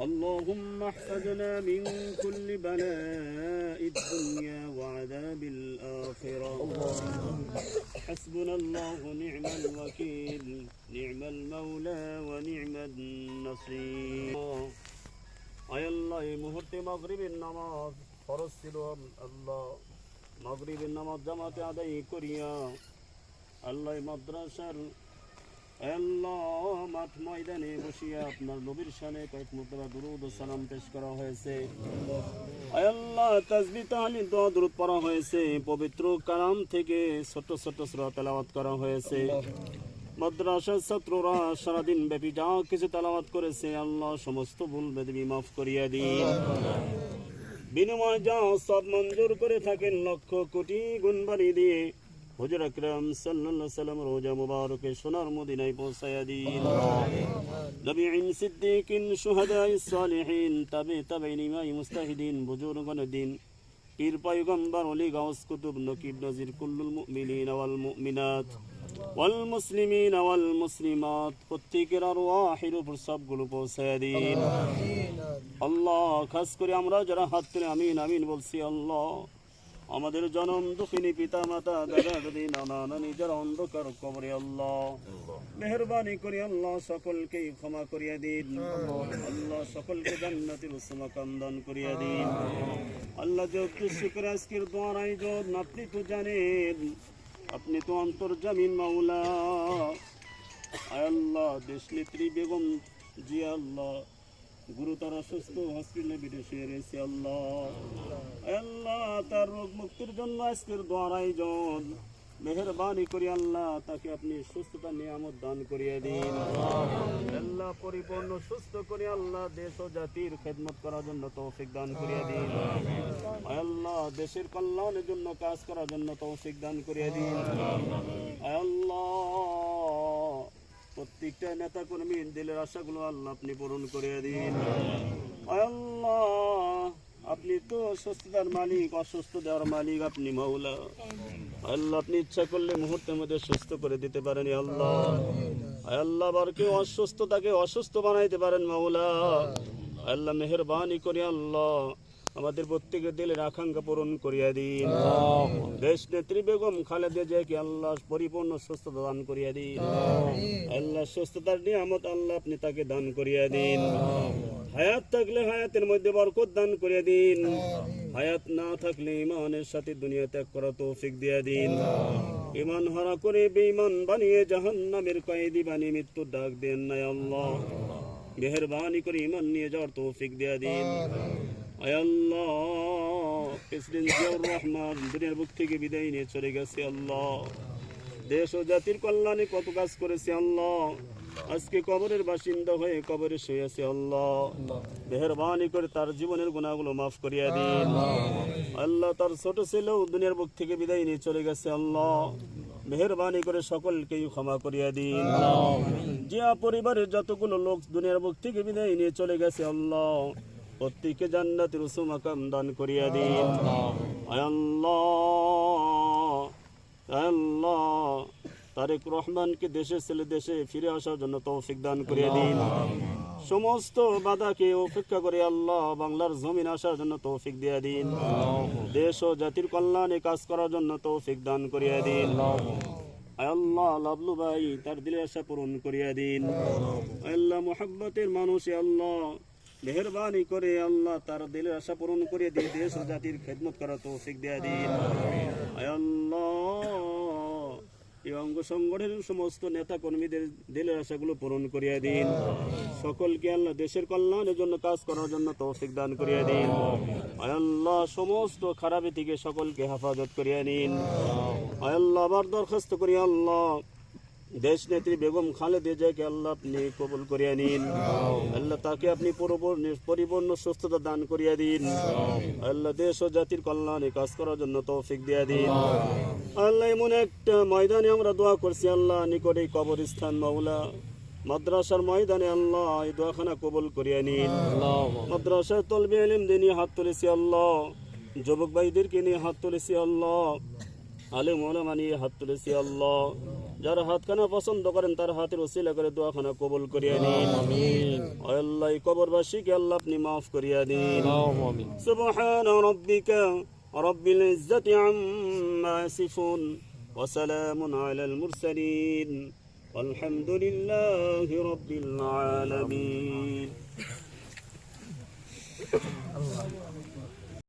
اللهم احفظنا من كل بلاء الدنيا وعذاب الآخرة حسبنا الله نعم الوكيل نعم المولى ونعم النصير আয় আল্লাহ এই মুহূর্তে মাগরিবের নামাজ ফরজ ছিল আল্লাহ মাগরিবের নামাজ জামাতে আদায় করিয়া আল্লাহ এই মাদ্রাসার মাঠ ময়দানে বসিয়া আপনার নবীর কয়েক মুর্তবা দুরুদ সালাম পেশ করা হয়েছে। আল্লাহ দোয়া হয়েছে। পবিত্র কালাম থেকে ছোট ছোট সূরা তেলাওয়াত করা হয়েছে। মাদ্রাসার ছাত্ররা সারাদিন ব্যাপী যা কিছু তেলাওয়াত করেছে, আল্লাহ সমস্ত ভুল বেদবি মাফ করিয়া দিন। বিনিময় যা সব মঞ্জুর করে থাকেন, লক্ষ কোটি গুণ বাড়িয়ে দিয়ে হুজুর আকরাম সাল্লাল্লাহু সাল্লাম রোজা মুবারকে সোনার মদিনায় পৌঁছায়া দিন। সিদ্দিকিন শুহাদাই সালিহিন তাবে মুস্তাহিদিন বুজুরগণ দিন। পীর পয়গম্বর অলি গাউস কুতুব নকিব নজির কুল্লুল মুমিনিন ওয়াল মুমিনাত ওয়াল মুসলিমিন ওয়াল মুসলিমাত প্রত্যেকের আরওয়াহের উপর সবগুলো পৌঁছায়া দিন। আল্লাহ খাস করে আমরা যারা হাত তুলে আমিন আমিন বলছি আল্লাহ। আমাদের জনম দুঃখিনী পিতা মাতা দাদা দাদি নানা নানি যারা অন্ধকার কবরে আল্লাহ। মেহরবানি করি আল্লাহ সকলকে ক্ষমা করিয়া দিন। আল্লাহ সকলকে জান্নাতের উসমা কান্দান করিয়া দিন। আল্লাহ যে উদ্দেশ্য করে আজকের দোয়ার আয়োজন, আপনি তো জানেন, আপনি তো অন্তর্জামিন মাওলা। আয় আল্লাহ দেশ নেত্রী বেগম জি আল্লাহ গুরুতর অসুস্থ হসপিটালে বিদেশে রয়েছে আল্লাহ। আল্লাহ তার রোগ মুক্তির জন্য আজকের দোয়ার আয়োজন। মেহরবানি করি আল্লাহ, তাকে আপনি সুস্থতা, নিয়ামত দান করিয়ে দিন। আল্লাহ পরিপূর্ণ, সুস্থ করে আল্লাহ দেশ ও জাতির খেদমত করার জন্য তৌফিক দান করিয়ে দিন। আল্লাহ দেশের কল্যাণের জন্য কাজ করার জন্য তৌফিক দান করিয়ে দিন। আল্লাহ প্রত্যেকটা নেতা কর্মী দিলের আশাগুলো আল্লাহ আপনি পূরণ করে দিন। আল্লাহ, আপনি তো সুস্থতার মালিক অসুস্থ দেওয়ার মালিক আপনি মাওলা। আল্লাহ, আপনি ইচ্ছা করলে মুহূর্তের মধ্যে সুস্থ করে দিতে পারেন আল্লাহ। আল্লাহ, আবার কেউ অসুস্থ তাকে অসুস্থ বানাইতে পারেন মাওলা। আল্লাহ, মেহরবানি করে আল্লাহ। আমাদের প্রত্যেকের দিলের আকাঙ্ক্ষা পূরণ করিয়া দিন। দেশ নেত্রী বেগম খালেদা জিয়াকে আল্লাহ পরিপূর্ণ সুস্থতা দান করিয়া দিন। আল্লাহ সুস্থতার নিয়ামত আল্লাহ আপনি তাকে দান করিয়া দিন। হায়াত থাকলে হায়াতের মধ্যে বরকত দান করিয়া দিন। হায়াত না থাকলে ইমানের সাথে দুনিয়া ত্যাগ করা তৌফিক দিয়া দিন। ইমান হারা করে বেঈমান বানিয়ে জাহান্নামের কয়েদি বানিয়ে মৃত্যুর ডাক দেন নাই আল্লাহ। মেহরবানি করে ইমান নিয়ে যাওয়ার তৌফিক দিয়া দিন। আল্লাহ প্রেসিডেন্ট রহমান, দুনিয়ার বুক থেকে বিদায় নিয়ে চলে গেছে আল্লাহ। দেশ ও জাতির কল্যাণে কত কাজ করেছে আল্লাহ। আজকে কবরের বাসিন্দা হয়ে কবরে শুয়ে আছে আল্লাহ। মেহরবানি করে তার জীবনের গুণাগুলো মাফ করিয়া দিন। আল্লাহ তার ছোট ছেলেও দুনিয়ার বুক থেকে বিদায় নিয়ে চলে গেছে আল্লাহ। মেহরবানি করে সকলকেই ক্ষমা করিয়া দিন। জিয়া পরিবারের যতগুলো লোক দুনিয়ার বুক থেকে বিদায় নিয়ে চলে গেছে আল্লাহ। প্রত্যেকে জান্নাতের উসুম আকাম দান করিয়া দিন। আল্লাহ আল্লাহ তারেক রহমানকে দেশে ছেলে দেশে ফিরে আসার জন্য তৌফিক দান করিয়া দিন। সমস্ত বাধাকে উপেক্ষা করে আল্লাহ বাংলার জমিন আসার জন্য তৌফিক দিয়া দিন। দেশ ও জাতির কল্যাণে কাজ করার জন্য তৌফিক দান করিয়া দিন। আল্লাহ লাবলু ভাই তার দিলে আশা পূরণ করিয়া দিন। আল্লাহ মোহাব্বতের মানুষ আল্লাহ। মেহরবানি করে আল্লাহ তার দিলের আশা পূরণ করে দিয়ে দেশ ও জাতির খেদমত করা তৌফিক দেয়া দিন। আল্লাহ। এই অঙ্গ সংগঠনের সমস্ত নেতা কর্মীদের দিলের আশাগুলো পূরণ করিয়া দিন। সকলকে আল্লাহ দেশের কল্যাণের জন্য কাজ করার জন্য তৌফিক দান করিয়া দিন। আল্লাহ, সমস্ত খারাপি থেকে সকলকে হেফাজত করিয়া নিন। আল্লাহ, আবার দরখাস্ত করি আল্লাহ। দেশ নেত্রী বেগম খালেদা জিয়াকে আল্লাহ আপনি কবুল করিয়া নিন। আল্লাহ তাকে আপনি পরিপূর্ণ- সুস্থতা দান করিয়া দিন। আল্লাহ দেশ ও জাতির কল্যাণে কাজ করার জন্য তৌফিক দিয়া দিন। আল্লাহ এমন একটা ময়দানে আমরা দোয়া করছি, আল্লাহ নিকটে কবরস্থান মাওলা। মাদ্রাসার ময়দানে আল্লাহ এই দোয়াখানা কবুল করিয়া নিন। মাদ্রাসার তলবে এলিম দিয়ে হাত তুলেছি, আল্লাহ। যুবক ভাইদেরকে নিয়ে হাত তুলেছি, আল্লাহ। আলে মৌলামা নিয়ে হাত তুলেছি, আল্লাহ। যারা হাতখানা পছন্দ করেন তার হাতের ওসিলা করে দোয়াখানা কবুল করিয়া নিন আল্লাহ এই কবরবাসীকে আল্লাহ আপনি মাফ করিয়া দিন سبحان ربك رب العزة عما يصفون وسلام على المرسلين والحمد لله رب العالمين